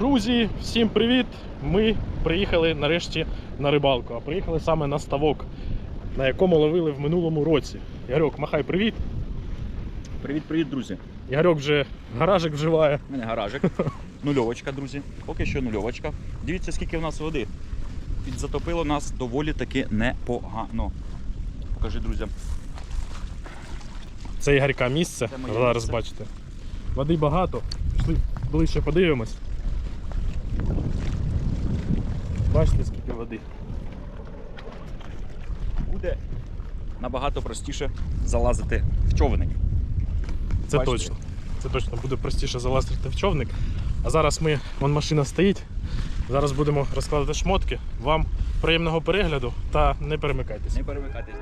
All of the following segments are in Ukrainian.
Друзі, всім привіт! Ми приїхали нарешті на рибалку, а приїхали саме на ставок, на якому ловили в минулому році. Ігорьок, махай привіт. Привіт, привіт, друзі. Ігорьок вже гаражик вживає. У мене гаражик. Нульовочка, друзі. Поки що нульовочка. Дивіться, скільки в нас води. Підзатопило нас доволі таки непогано. Покажи, друзям. Це Ігорька місце. Це моє Зараз місце. бачите. Води багато. Пішли ближче подивимось. Бачите, скільки води. Буде набагато простіше залазити в човник. Це Бачите? точно. Це точно буде простіше залазити в човник. А зараз ми, вон машина стоїть. Зараз будемо розкладати шмотки. Вам приємного перегляду та не перемикайтеся. Не перемикайтесь.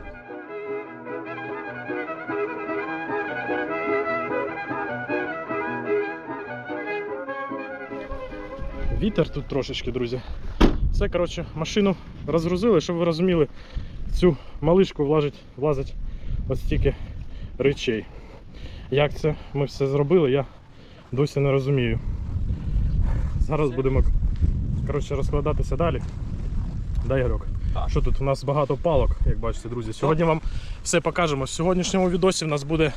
Вітер тут трошечки, друзі. Все, коротше, машину розгрузили, щоб ви розуміли, в цю малишку влазить, влазить ось стільки речей. Як це ми все зробили, я досі не розумію. Зараз будемо коротше, розкладатися далі. Дай. Так. Що тут у нас багато палок, як бачите, друзі. Сьогодні вам все покажемо. В сьогоднішньому відосі в нас буде.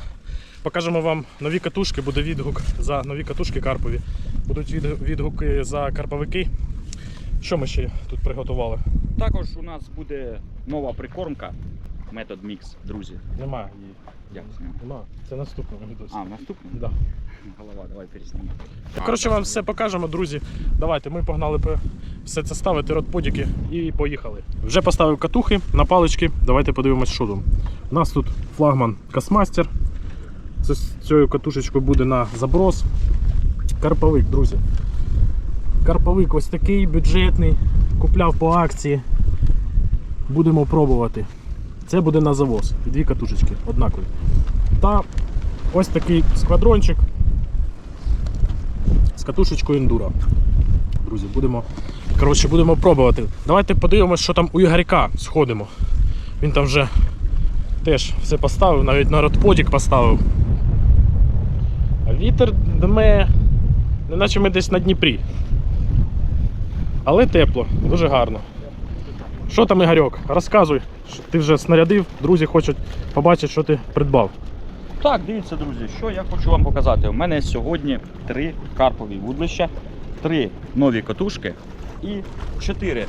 Покажемо вам нові катушки, буде відгук за нові катушки карпові. Будуть відгуки за карповики. Що ми ще тут приготували? Також у нас буде нова прикормка. Метод мікс, друзі. Немає її. Ним? Нема. Це наступний відос. А, наступний? Да. Голова, давай переснімемо. Коротше, вам все покажемо, друзі. Давайте, ми погнали все це ставити, родподіки і поїхали. Вже поставив катухи на палички. Давайте подивимось, що там. У нас тут флагман Касмастер. Це з цією катушечкою буде на заброс. Карповик, друзі. Карповик ось такий бюджетний. Купляв по акції. Будемо пробувати. Це буде на завоз. Дві катушечки однакові. Та ось такий сквадрончик з катушечкою ендуро. Друзі, будемо, коротше, будемо пробувати. Давайте подивимось, що там у Ігорька сходимо. Він там вже теж все поставив, навіть на родподік поставив. А вітер дме, неначе ми десь на Дніпрі. Але тепло, дуже гарно. Що там, Ігорьок? Розказуй, ти вже снарядив, друзі хочуть побачити, що ти придбав. Так, дивіться, друзі, що я хочу вам показати. У мене сьогодні три карпові вудлища, три нові катушки і чотири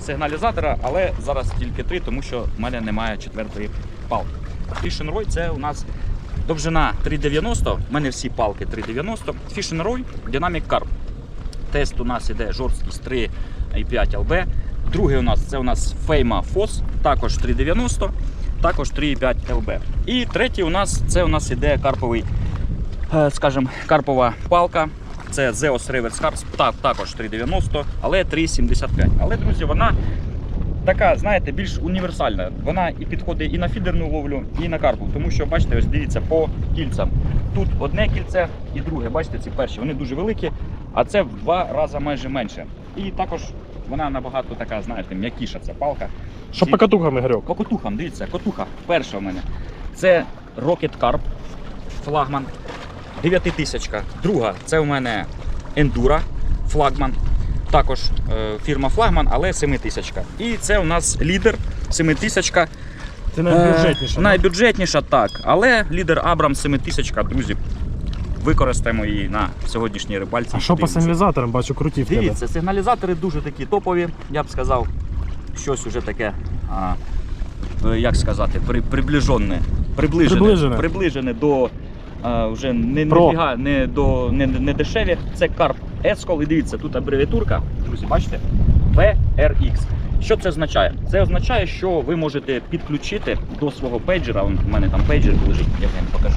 сигналізатора, але зараз тільки три, тому що в мене немає четвертої палки. Roy це у нас довжина 3,90, в мене всі палки 3,90. Fishing Roy Dynamic Carp. Тест у нас іде жорсткість 3,5 LB. Другий у нас це у нас Fema FOS, також 3,90 також 3,5 ЛБ. І третій у нас це у нас іде карповий, е, скажімо, карпова палка. Це Zeus Reverse Carps, так, також 3,90, але 3,75. Але, друзі, вона така, знаєте, більш універсальна. Вона і підходить і на фідерну ловлю, і на карпу. Тому що, бачите, ось дивіться по кільцям. Тут одне кільце і друге. Бачите, ці перші, вони дуже великі, а це в два рази майже менше. І також вона набагато така, знаєте, м'якіша ця палка. Що Ці- по катухам, Ігорьок? по котухам, дивіться, котуха перша в мене. Це Rocket Carp, флагман. 9000. Друга це у мене Endura, флагман. Також е, фірма флагман, але 7000. І це у нас лідер 7000. Це найбюджетніше. Е, найбюджетніша, так. Але лідер Абрам 7000, друзі. Використаємо її на сьогоднішній рибальці. А що по сигналізаторам бачу круті в тебе? Дивіться, сигналізатори дуже такі топові, я б сказав. Щось уже таке, а, е, як сказати, при, приближене, приближене, Приближене. приближене до а, вже не, не, Про. фіга, не, до, не, не дешеві. Це Carp Escol. І дивіться, тут абревіатурка, друзі, бачите? VRX. Що це означає? Це означає, що ви можете підключити до свого пейджера. Он, у мене там пейджер лежить, я вам покажу.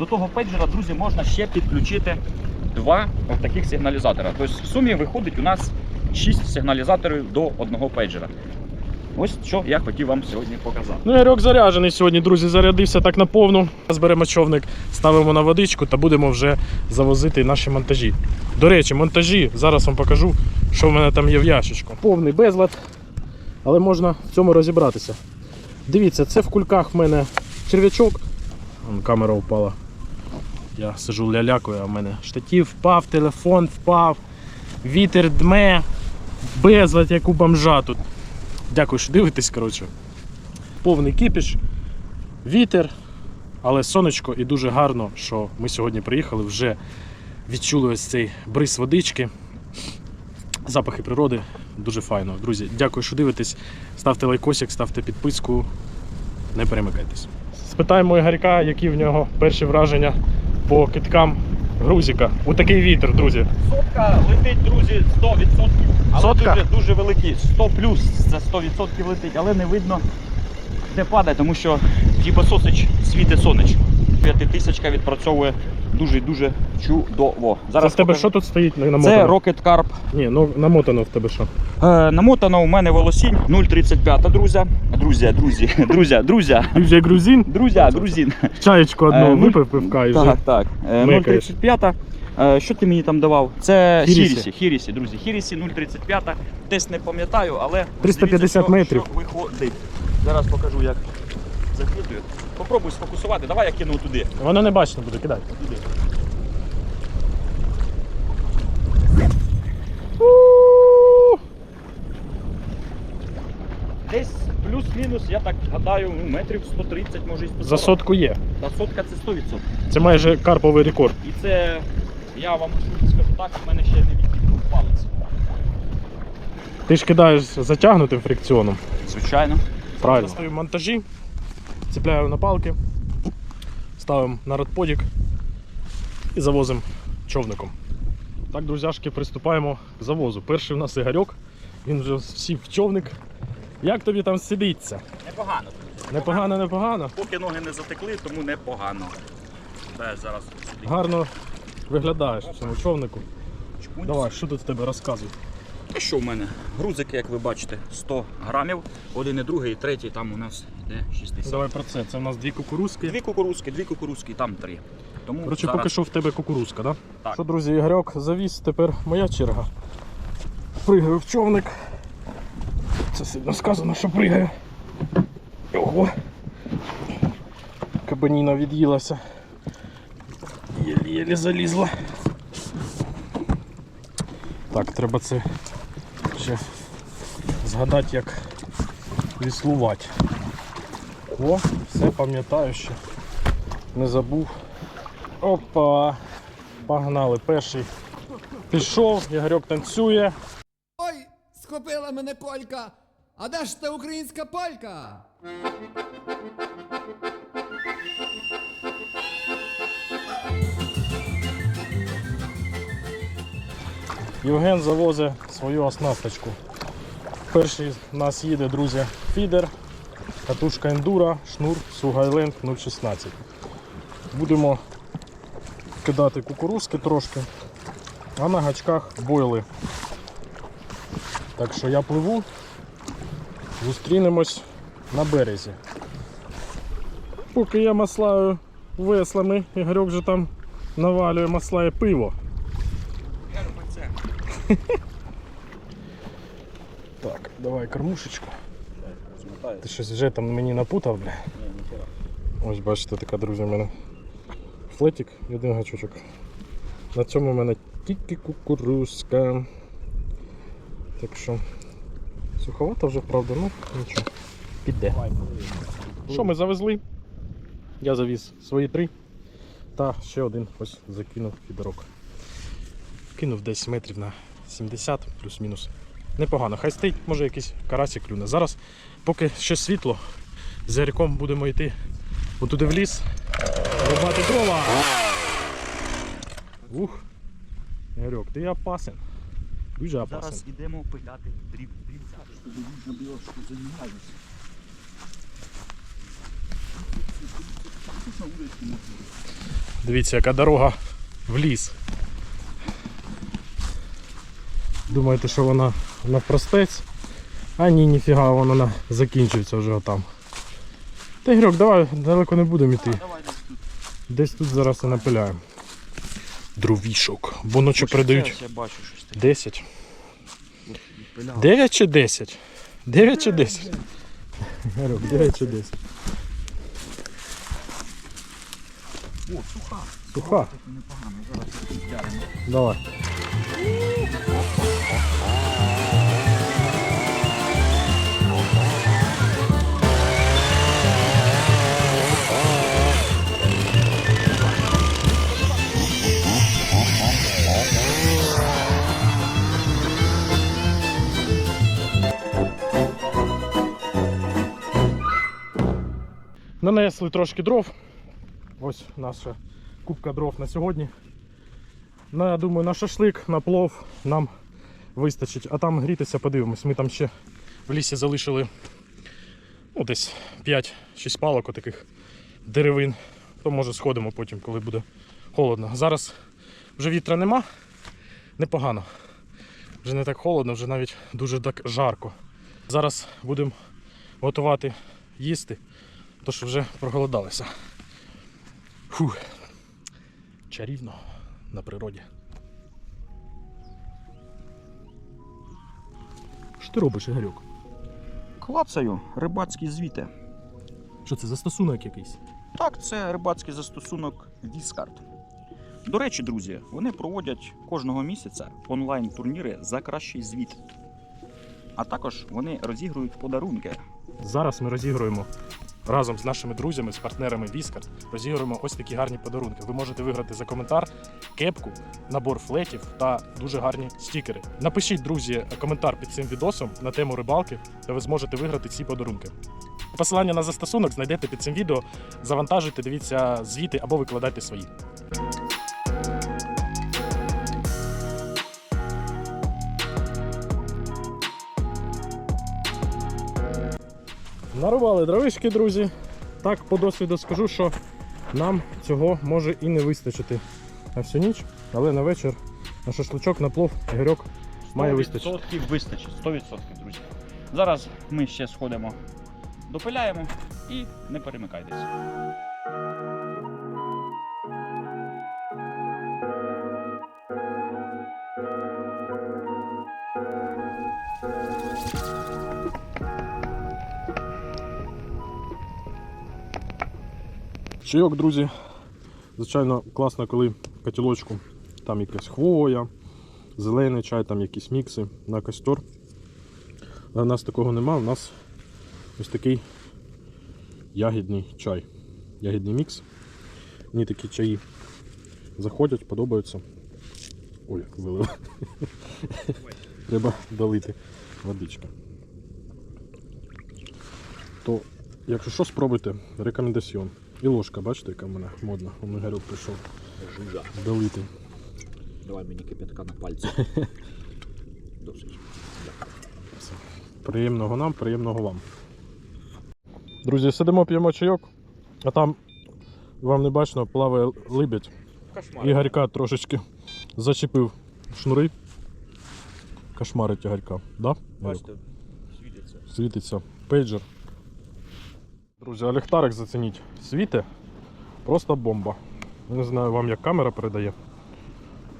До того пейджера, друзі, можна ще підключити два таких сигналізатора. Тобто в сумі виходить у нас 6 сигналізаторів до одного пейджера. Ось що я хотів вам сьогодні показати. Ну, Ярок заряджений сьогодні, друзі, зарядився так наповну. Зберемо човник, ставимо на водичку та будемо вже завозити наші монтажі. До речі, монтажі, зараз вам покажу, що в мене там є в ящичку. Повний безлад, але можна в цьому розібратися. Дивіться, це в кульках в мене черв'ячок. Камера впала. Я сижу лялякою, а в мене штатів впав, телефон впав. Вітер дме, безлад, як у бомжа тут. Дякую, що дивитесь, коротше. Повний кипіш, вітер, але сонечко і дуже гарно, що ми сьогодні приїхали, вже відчули ось цей бриз водички. Запахи природи дуже файно. Друзі, дякую, що дивитесь. Ставте лайкосик, ставте підписку. Не перемикайтесь. Спитаємо Ігорька, які в нього перші враження по киткам грузика. У такий вітер, друзі. Сотка летить, друзі, 100%. Але Сотка? дуже, дуже великі. 100 плюс, це 100% летить, але не видно, де падає, тому що Дібососич світить сонечко. П'ятитисячка відпрацьовує дуже і дуже чудово. Це в тебе покажу. що тут стоїть Це намотано? Rocket Carp. Ні, ну намотано в тебе що. Е, намотано у мене волосінь 0,35, друзі. Друзі, друзі, друзі, друзі. Друзі, грузин, Друзі, грузин. чаєчку одну Е, випив пивка і вже. Так, так. Е, Микаєш. 0,35. Е, Що ти мені там давав? Це Хірісі. Хірісі, Хірісі, друзі. Хірісі 0,35. Десь не пам'ятаю, але. 350 дивіться, що- метрів. Що виходить. Зараз покажу, як закидую. Попробуй сфокусувати. Давай я кину туди. Воно не бачно буде, кидай. туди. Десь плюс-мінус, я так гадаю, ну, метрів 130, може і 140. За сотку є. Та сотка це 100%. Це майже карповий рекорд. І це, я вам скажу так, в мене ще не відтікнув палець. Ти ж кидаєш затягнутим фрикціоном. Звичайно. Правильно. Ставимо монтажі, цепляємо на палки, ставимо на радподік і завозимо човником. Так, друзяшки, приступаємо к завозу. Перший у нас Ігорьок, він вже сів в човник. Як тобі там сидиться? Непогано. Непогано, непогано. Поки ноги не затекли, тому непогано. Дай зараз. Гарно виглядаєш в цьому човнику. Давай, що тут в тебе розказуй? А що в мене? Грузики, як ви бачите, 100 грамів. Один і другий, і третій там у нас йде 60. Давай про це. Це у нас дві кукурузки. Дві кукурузки, дві кукурузки, там три. Тому Коротше, зараз... поки що в тебе кукурузка, да? Так. Що, друзі, Ігорьок завіз, тепер моя черга. Пригаю в човник. Це сильно сказано, що пригаю. Ого. Кабаніна від'їлася. Єлі-єлі залізла. Так, треба це ще згадати, як віслувати. О, все пам'ятаю ще. Не забув. Опа! Погнали, перший пішов, Ігорьок танцює. Ой, схопила мене полька. А де ж та українська полька? Євген завозить свою оснасточку. Перший у нас їде, друзі, фідер, катушка ендура, шнур Сугайленд 016. Будемо кидати кукурузки трошки, а на гачках бойли. Так що я пливу, зустрінемось на березі. Поки я маслаю веслами, Ігорьок вже там навалює маслає пиво. Я люблю це. Так, давай кормушечку. Ти щось вже там мені напутав, бля. Ось бачите, така, друзі, в мене флетик і один гачочок. На цьому в мене тільки кукурузка. Так що суховато вже, правда, ну нічого. Піде. Що ми завезли? Я завіз свої три. Та ще один ось закинув фідерок. Кинув десь метрів на 70 плюс-мінус. Непогано. Хай стоїть, може якийсь карасик клюне. Зараз, поки ще світло, з Яриком будемо йти отуди в ліс. Рубати дрова. Ух. Ярик, ти опасен. Дуже опасен. Зараз йдемо пиляти. Забілочку займаюся. Дивіться, яка дорога в ліс. Думаєте, що вона навпростець? А ні, ніфіга, вона на- закінчується вже отам. Та Ігорьок, давай далеко не будемо йти. Давай десь тут. Десь тут зараз і напиляємо. Дровішок. Бо ночі передають Я бачу щось таке. 10. 9 чи 10? 9 чи 10? Ігорьок, 9 чи 10? О, суха. Суха. Непогано. Зараз. Давай. Нанесли трошки дров. Ось наша кубка дров на сьогодні. На, я думаю, на шашлик, на плов нам вистачить. А там грітися, подивимось. Ми там ще в лісі залишили ну, десь 5-6 палок отаких деревин. То може сходимо потім, коли буде холодно. Зараз вже вітра нема, непогано. Вже не так холодно, вже навіть дуже так жарко. Зараз будемо готувати їсти, то що вже проголодалися. Фух. Чарівно на природі. Що ти робиш, Ігорюк? Клацаю рибацькі звіти. Що це за стосунок якийсь? Так, це рибацький застосунок Віскарт. До речі, друзі, вони проводять кожного місяця онлайн-турніри за кращий звіт. А також вони розігрують подарунки. Зараз ми розігруємо разом з нашими друзями, з партнерами Віскар, розігруємо ось такі гарні подарунки. Ви можете виграти за коментар кепку, набор флетів та дуже гарні стікери. Напишіть, друзі, коментар під цим відосом на тему рибалки, та ви зможете виграти ці подарунки. Посилання на застосунок знайдете під цим відео, завантажуйте, дивіться звіти або викладайте свої. Нарубали дровишки, друзі. Так, по досвіду скажу, що нам цього може і не вистачити на всю ніч, але на вечір на шашличок, на плов, гирьок має вистачити. 100% вистачить, 100%, друзі. Зараз ми ще сходимо, допиляємо і не перемикайтесь. Чайок, друзі. Звичайно, класно, коли котілочку там якась хвоя, зелений чай, там якісь мікси на костер. Але в нас такого нема, у нас ось такий ягідний чай. Ягідний мікс. Мені такі чаї заходять, подобаються. Ой, як вилив. Треба долити водичка. То, якщо що, спробуйте, рекомендаціон. І ложка, бачите, яка в мене модна. У мене Гарюк прийшов Жужа. долити. Давай мені кипятка на пальці. Досить. Приємного нам, приємного вам. Друзі, сидимо, п'ємо чайок, а там вам не бачно, плаває либідь. Кошмар. Ігорька трошечки зачепив шнури. Кошмарить Ігорька, да? Бачите, світиться. Світиться пейджер. Друзі, а ліхтарик зацініть. Світе просто бомба. Не знаю вам як камера передає.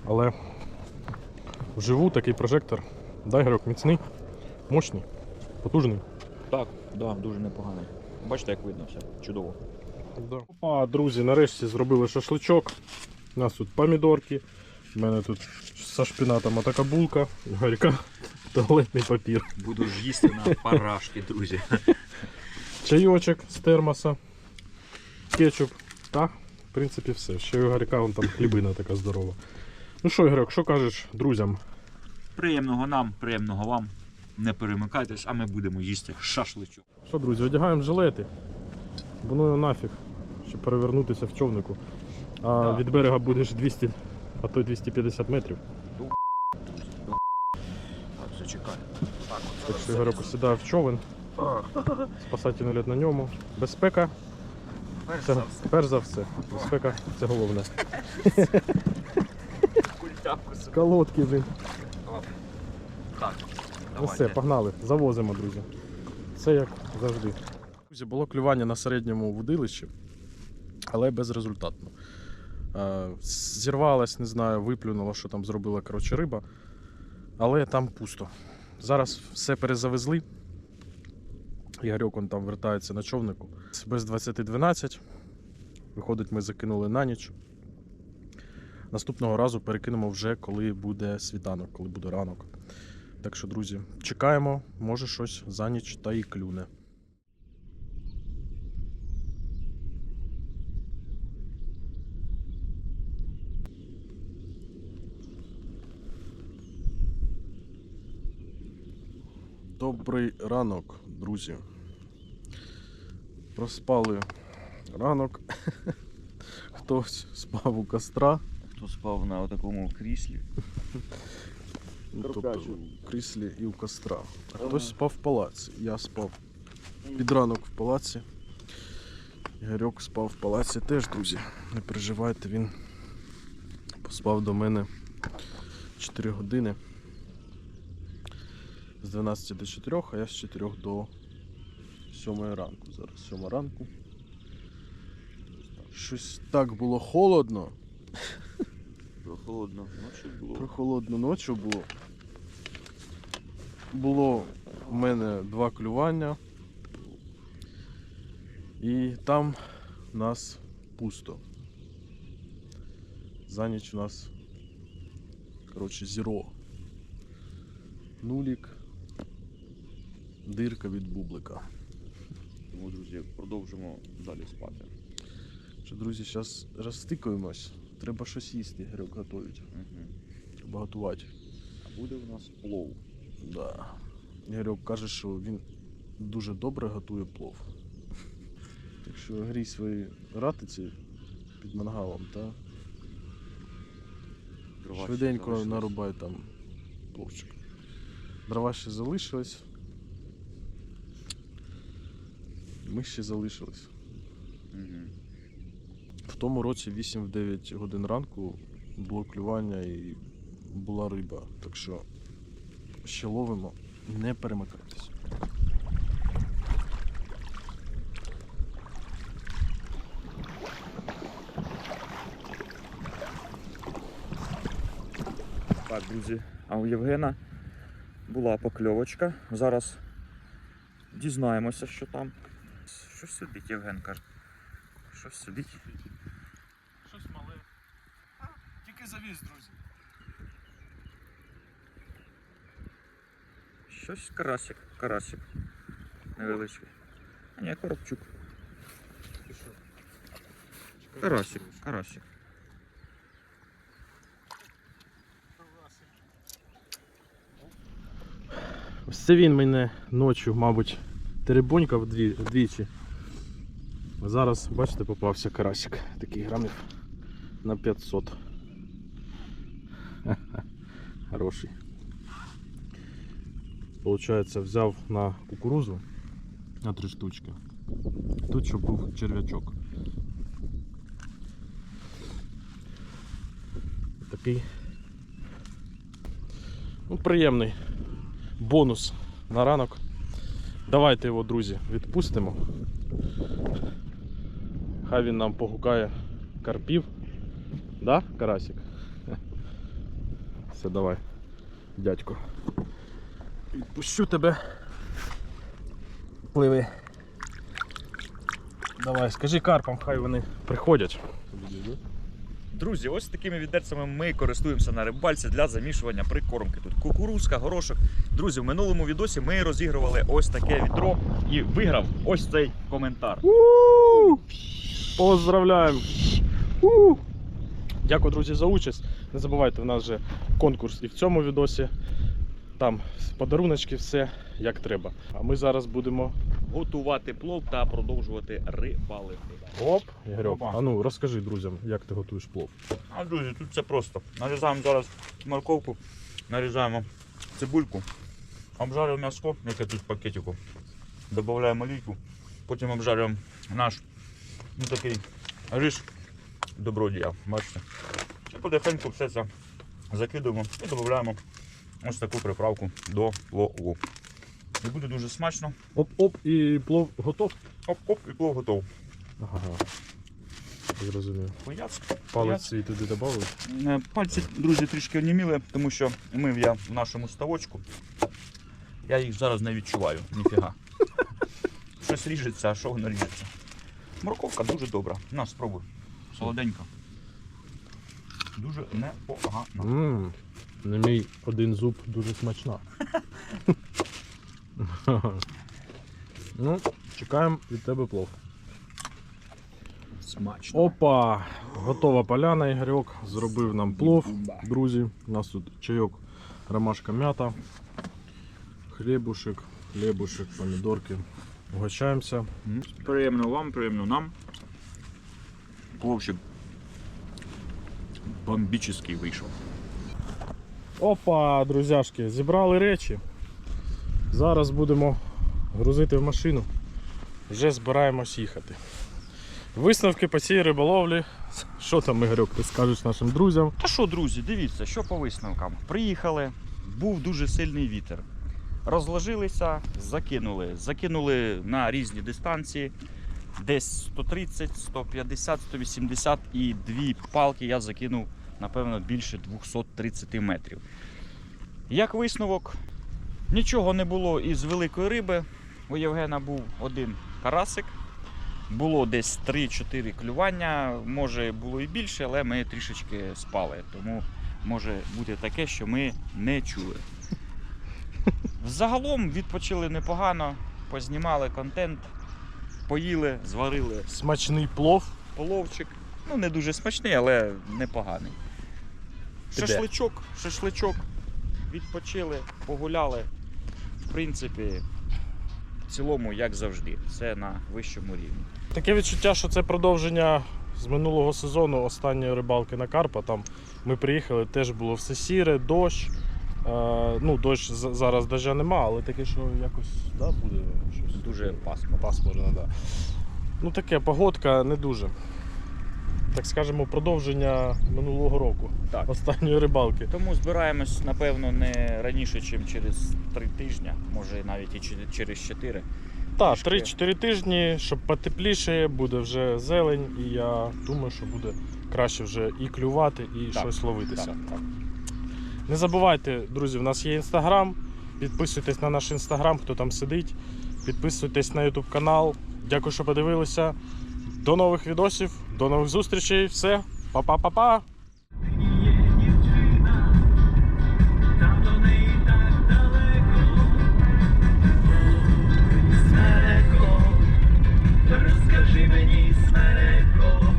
Але вживу такий прожектор. Дай Ігорьок, міцний, мощний, потужний. Так, да, дуже непогано. Бачите, як видно все. Чудово. Да. Опа, друзі, нарешті зробили шашличок. У нас тут помідорки. У мене тут со шпінатом така булка, Ігорька туалетний папір. Буду ж їсти на парашки, друзі. Чайочок з термоса, кетчуп. Та, в принципі, все. Ще у Ігорька вон там хлібина така здорова. Ну що, Ігорьок, що кажеш друзям? Приємного нам, приємного вам. Не перемикайтесь, а ми будемо їсти шашличок. Що, друзі, одягаємо жилети. Бо ну нафіг, щоб перевернутися в човнику. А Да. від берега будеш 200, а то й 250 метрів. Так, зачекай. Так, Так що Ігорьок сідає в човен. Спасательний лід на ньому. Безпека. перш за все. перш за все. Безпека це головне. Культяпку колодки, блін. Так, Ну все, давайте. погнали, завозимо, друзі. Все як завжди. Друзі, було клювання на середньому вудилищі, але безрезультатно. Е, Зірвалась, не знаю, виплюнула, що там зробила коротше, риба. Але там пусто. Зараз все перезавезли. Ігорьок он там вертається на човнику. Без 20.12. Виходить, ми закинули на ніч. Наступного разу перекинемо вже, коли буде світанок, коли буде ранок. Так що, друзі, чекаємо, може щось за ніч та і клюне. Добрий ранок, друзі. Проспали Ранок. Хтось спав у костра. Хто спав на такому кріслі? Ну, тобто в кріслі і у костра. А хтось спав в палаці. Я спав під ранок в палаці. Ігорьок спав в палаці теж, друзі. Не переживайте, він поспав до мене 4 години. З 12 до 4, а я з 4 до 7 ранку. Зараз 7 ранку. Щось так було холодно. Прохолодно, ночі було. Прохолодну ночі було. Було в мене два клювання. І там у нас пусто. За ніч у нас коротше зіро. Нулік. Дирка від бублика. Тому, друзі, продовжимо далі спати. Що, друзі, зараз розстикуємось. Треба щось їсти, Грек готують. Угу. Треба готувати. А буде у нас плов. Да. Ігорьок каже, що він дуже добре готує плов. Так що грій свої ратиці під мангалом та Дрова ще швиденько залишилось. нарубай там пловчик. Дрова ще залишились. Ми ще залишились. Мгм. В тому році 8-9 годин ранку було клювання і була риба. Так що ще ловимо, не перемикайтесь. Так, друзі, а у Євгена була покльовочка. Зараз дізнаємося, що там. Щось сидить, Євген каже. Щось сидить. Щось мале. Тільки завіз, друзі. Щось карасик, карасик. Невеличкий. А ні, коробчук. Карасик, карасик. Ось це він мене ночі, мабуть, теребонькав дві, вдвічі. Зараз, бачите, попався карасик. Такий грамів на 500. Хороший. Получається, взяв на кукурузу на три штучки. Тут щоб був черв'ячок. Такий. Ну, приємний бонус на ранок. Давайте його, друзі, відпустимо. Хай він нам погукає карпів. Да, карасик? Все, давай, дядько. Відпущу тебе. Пливи. Давай, скажи карпам, хай вони приходять. Друзі, ось такими відерцями ми користуємося на рибальці для замішування прикормки. Тут кукурузка, горошок. Друзі, в минулому відосі ми розігрували ось таке відро і виграв ось цей коментар. У! Поздравляємо! У! Дякую, друзі, за участь. Не забувайте, в нас же конкурс і в цьому відосі. Там подаруночки, все як треба. А ми зараз будемо. Готувати плов та продовжувати рибалити. Оп, Ігорьок, Опа. а ну розкажи друзям, як ти готуєш плов. А друзі, тут все просто. Нарізаємо зараз морковку, нарізаємо цибульку, обжарюємо м'ясо, яке тут в пакетику, додаємо олійку, потім обжарюємо наш ну, такий рис добродія, бачите. І потихеньку все це закидуємо і додаємо ось таку приправку до плову. І буде дуже смачно. Оп-оп, і плов готов. Оп-оп, і плов готов. Ага. Зрозумів. Пояс. Палець свій туди додали. Е, Пальці, друзі, трішки оніміли, тому що мив я в нашому ставочку. Я їх зараз не відчуваю, ніфіга. Щось ріжеться, а що воно ріжеться. Морковка дуже добра. На, спробуй. Солоденька. Дуже непогано. Ммм, на мій один зуб дуже смачна. ну, чекаємо від тебе плов. Смачно. Опа! Готова поляна, Ігорьок. Зробив нам плов. Друзі, у нас тут чайок, ромашка м'ята, хлібушек, хлібушек, помідорки. Угощаємося. Приємно вам, приємно нам. Пловчик бомбічний вийшов. Опа, друзяшки, зібрали речі. Зараз будемо грузити в машину. Вже збираємось їхати. Висновки по цій риболовлі. Що там, Ігорьок, ти скажеш нашим друзям? Та що, друзі, дивіться, що по висновкам. Приїхали, був дуже сильний вітер. Розложилися, закинули. Закинули на різні дистанції. Десь 130, 150, 180 і дві палки я закинув, напевно, більше 230 метрів. Як висновок, нічого не було із великої риби. У Євгена був один карасик. Було десь 3-4 клювання, може було і більше, але ми трішечки спали. Тому може бути таке, що ми не чули. Взагалом відпочили непогано, познімали контент, поїли, зварили Смачний плов. половчик. Ну, не дуже смачний, але непоганий. Піде. Шашличок, шашличок. Відпочили, погуляли. В принципі, в цілому, як завжди, все на вищому рівні. Таке відчуття, що це продовження з минулого сезону останньої рибалки на Карпа. Там ми приїхали, теж було все сіре, дощ. Е, ну, дощ зараз дождя нема, але таке, що якось да, буде щось. Дуже пасмурно. Пасмурно. Да. Ну таке, погодка не дуже. Так скажемо, продовження минулого року, Так. останньої рибалки. Тому збираємось, напевно, не раніше, ніж через три тижні, може навіть і через чотири. Так, Трішки. 3-4 тижні, щоб потепліше, буде вже зелень, і я думаю, що буде краще вже і клювати, і Так, щось ловитися. Так, так. Не забувайте, друзі, в нас є інстаграм. Підписуйтесь на наш інстаграм, хто там сидить. Підписуйтесь на ютуб канал. Дякую, що подивилися. До нових відосів, до нових зустрічей. Все, па-па-па-па! Розкажи мені, смереко,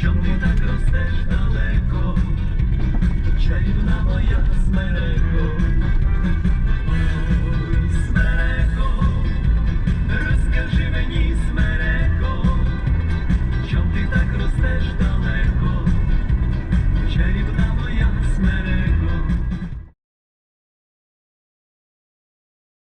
чом ти так ростеш чарівна моя смереко.